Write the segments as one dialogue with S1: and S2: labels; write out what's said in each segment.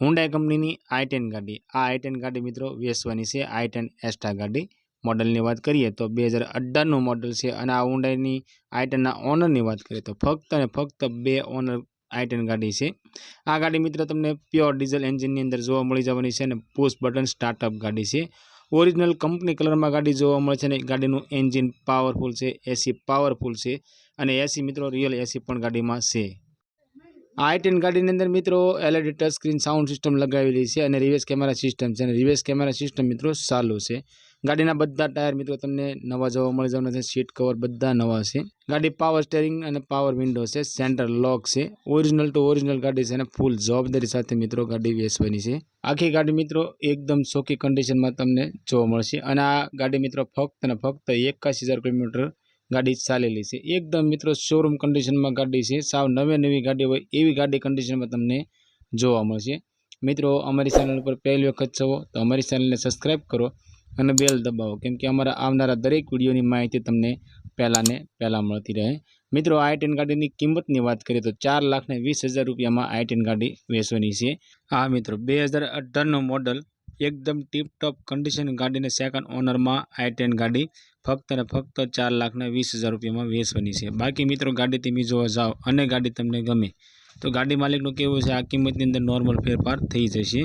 S1: Hyundai કંપનીની આઈ ten ગાડી. આ આઈ ટેન ગાડી મિત્રો વેચવાની છે. આઈ ટેન એસ્ટા ગાડી. મોડલની વાત કરીએ તો બે હજાર અઢારનું મોડલ છે અને આ હુન્ડાઈની આઈ ટેનના ઓનરની વાત કરીએ તો ફક્ત અને ફક્ત બે ઓનર આઈ ટેન ગાડી છે. આ ગાડી મિત્રો તમને પ્યોર ડીઝલ એન્જિનની અંદર જોવા મળી જવાની છે અને પુશ બટન સ્ટાર્ટઅપ ગાડી છે. ઓરિજિનલ કંપની કલરમાં ગાડી જોવા મળે છે અને ગાડીનું એન્જિન પાવરફુલ છે એસી પાવરફુલ છે અને એસી મિત્રો રિયલ એસી પણ ગાડીમાં છે. આઈ ટેન ગાડીની અંદર મિત્રો LED touch screen sound system લગાવેલી છે અને રિવર્સ કેમેરા સિસ્ટમ છે અને રિવર્સ કેમેરા સિસ્ટમ મિત્રો ચાલુ છે. ગાડીના બધા ટાયર મિત્રો તમને નવા જોવા મળી જવાના છે. સીટ કવર બધા નવા છે. ગાડી પાવર સ્ટેરિંગ અને પાવર વિન્ડો છે. સેન્ટર લોક છે. ઓરિજિનલ ટુ ઓરિજિનલ ગાડી છે અને ફૂલ જવાબદારી સાથે મિત્રો ગાડી વેચવાની છે. આખી ગાડી મિત્રો એકદમ ચોખ્ખી કન્ડિશનમાં તમને જોવા મળશે. અને આ ગાડી મિત્રો ફક્ત અને ફક્ત એકાસી કિલોમીટર ગાડી ચાલેલી છે. એકદમ મિત્રો શોરૂમ કન્ડિશનમાં ગાડી છે. સાવ નવે નવી ગાડી હોય એવી ગાડી કન્ડિશનમાં તમને જોવા મળશે. મિત્રો, અમારી ચેનલ પર પહેલી વખત છો તો અમારી ચેનલને સબસ્ક્રાઈબ કરો અને બેલ દબાવો, કેમ કે અમારા આવનારા દરેક વિડીયોની માહિતી તમને પહેલાં ને પહેલાં મળતી રહે. મિત્રો આઈ ટેન ગાડીની કિંમતની વાત કરીએ તો ચાર લાખને વીસ હજાર રૂપિયામાં આઈ ટેન ગાડી વેચવાની છે. હા મિત્રો, બે હજાર અઢારનું મોડલ એકદમ ટીપટોપ કન્ડિશન ગાડીને સેકન્ડ ઓનરમાં આઈ ટેન ગાડી ફક્ત અને ફક્ત ચાર લાખના વીસ હજાર રૂપિયામાં વેચવાની છે. બાકી મિત્રો ગાડી તમે જોવા જાઓ અને ગાડી તમને ગમે, તો ગાડી માલિકનું કેવું છે આ કિંમતની અંદર નોર્મલ ફેરફાર થઈ જશે.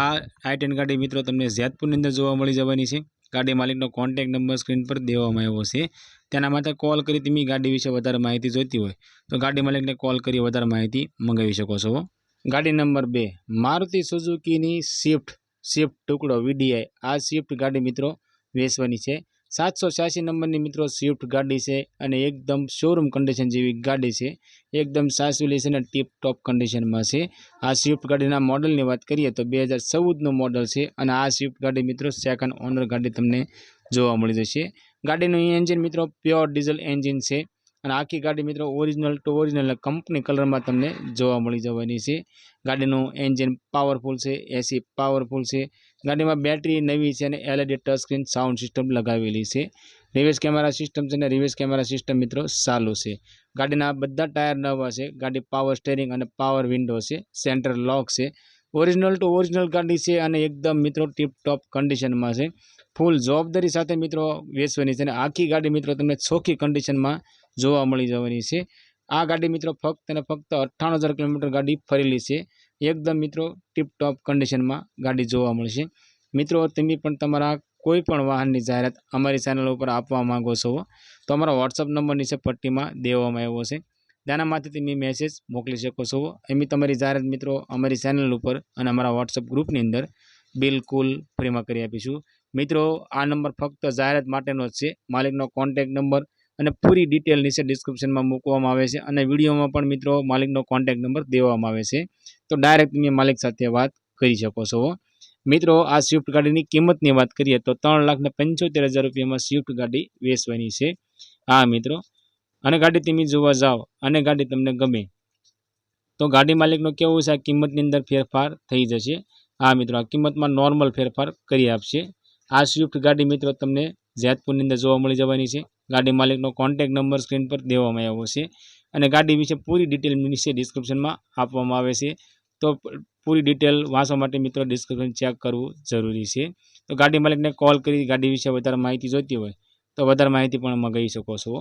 S1: આ આઈ ટેન ગાડી મિત્રો તમને જેતપુરની અંદર જોવા મળી જવાની છે. ગાડી માલિકનો કોન્ટેક્ટ નંબર સ્ક્રીન પર દેવામાં આવ્યો છે. તેના માટે કોલ કરી તમે ગાડી વિશે વધારે માહિતી જોઈતી હોય, તો ગાડી માલિકને કોલ કરી વધારે માહિતી મંગાવી શકો છો. ગાડી નંબર બે, મારુતિ સુઝુકીની સ્વિફ્ટ. સ્વિફ્ટ ટુકડો વીડીઆઈ આ સ્વિફ્ટ ગાડી મિત્રો વેચવાની છે. સાતસો છ્યાસી નંબરની મિત્રો સ્વિફ્ટ ગાડી છે અને એકદમ શોરૂમ કન્ડિશન જેવી ગાડી છે. એકદમ સાસુલી છે અને ટીપ ટોપ કન્ડિશનમાં છે. આ સ્વિફ્ટ ગાડીના મોડલની વાત કરીએ તો બે હજાર ચૌદનું મોડલ છે અને આ સ્વિફ્ટ ગાડી મિત્રો સેકન્ડ ઓનર ગાડી તમને જોવા મળી જશે. ગાડીનું એન્જિન મિત્રો પ્યોર ડીઝલ એન્જિન છે. અને આખી ગાડી મિત્રો ઓરિજિનલ ટુ ઓરિજિનલ કંપની કલરમાં તમને જોવા મળી જવાની છે. ગાડીનું એન્જિન પાવરફુલ છે એસી પાવરફુલ છે. ગાડીમાં બેટરી નવી છે અને LED touch screen sound system લગાવેલી છે. રિવર્સ કેમેરા સિસ્ટમ છે અને રિવર્સ કેમેરા સિસ્ટમ મિત્રો ચાલુ છે. ગાડીના બધા ટાયર નવા છે. ગાડી પાવર સ્ટેરિંગ અને પાવર વિન્ડો છે. સેન્ટર લોક છે. ઓરિજિનલ ટુ ઓરિજિનલ ગાડી છે અને એકદમ મિત્રો ટીપ ટોપ કન્ડિશનમાં છે. ફૂલ જવાબદારી સાથે મિત્રો વેચવાની છે અને આખી ગાડી મિત્રો તમને ચોખ્ખી કન્ડિશનમાં જોવા મળી જવાની છે. આ ગાડી મિત્રો ફક્ત અને ફક્ત અઠ્ઠાણું હજાર કિલોમીટર ગાડી ફરેલી છે. એકદમ મિત્રો ટીપ ટોપ કન્ડિશનમાં ગાડી જોવા મળશે. મિત્રો, તમે પણ તમારા કોઈ પણ વાહનની જાહેરાત અમારી ચેનલ ઉપર આપવા માંગો છો, તો અમારા વોટ્સઅપ નંબર નીચે પટ્ટીમાં દેવામાં આવ્યો છે. તેનામાંથી તમે મેસેજ મોકલી શકો છો. એમ તમારી જાહેરાત મિત્રો અમારી ચેનલ ઉપર અને અમારા વોટ્સઅપ ગ્રુપની અંદર બિલકુલ ફ્રીમાં કરી આપીશું. મિત્રો, આ નંબર ફક્ત જાહેરાત માટેનો જ છે. માલિકનો કોન્ટેક નંબર અને પૂરી ડિટેલ નીચે ડિસ્ક્રિપ્શનમાં મૂકવામાં આવે છે. અને વિડીયોમાં પણ મિત્રો માલિકનો કોન્ટેક નંબર દેવામાં આવે છે. તો ડાયરેક્ટ તમે માલિક સાથે વાત કરી શકો છો. મિત્રો, આ સ્વિફ્ટ ગાડીની કિંમતની વાત કરીએ તો ત્રણ લાખ ને પંચોતેર હજાર રૂપિયામાં સ્વિફ્ટ ગાડી વેચવાની છે. હા, મિત્રો. અને ગાડી તમે જોવા જાઓ, અને ગાડી તમને ગમે, તો ગાડી માલિકનો કેવું છે? આ કિંમતની અંદર ફેરફાર થઈ જશે. હા, મિત્રો, આ કિંમતમાં નોર્મલ ફેરફાર કરી આપશે. આ સ્વિફ્ટ ગાડી મિત્રો તમને જેતપુરની અંદર જોવા મળી જવાની છે. ગાડી માલિકનો કોન્ટેક નંબર સ્ક્રીન પર દેવામાં આવ્યો છે. અને ગાડી વિશે પૂરી ડિટેલ નીચે ડિસ્ક્રિપ્શનમાં આપવામાં આવે છે. તો પૂરી ડિટેલ વાંચવા માટે મિત્રો ડિસ્ક્રિપ્શન ચેક કરવું જરૂરી છે. તો ગાડી માલિકને કોલ કરી, ગાડી વિશે વધારે માહિતી જોઈતી હોય તો વધારે માહિતી પણ મગાવી શકો છો.